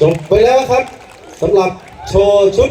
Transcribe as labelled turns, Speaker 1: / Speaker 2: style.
Speaker 1: จบไปแล้วครับสำหรับโชว์ชุด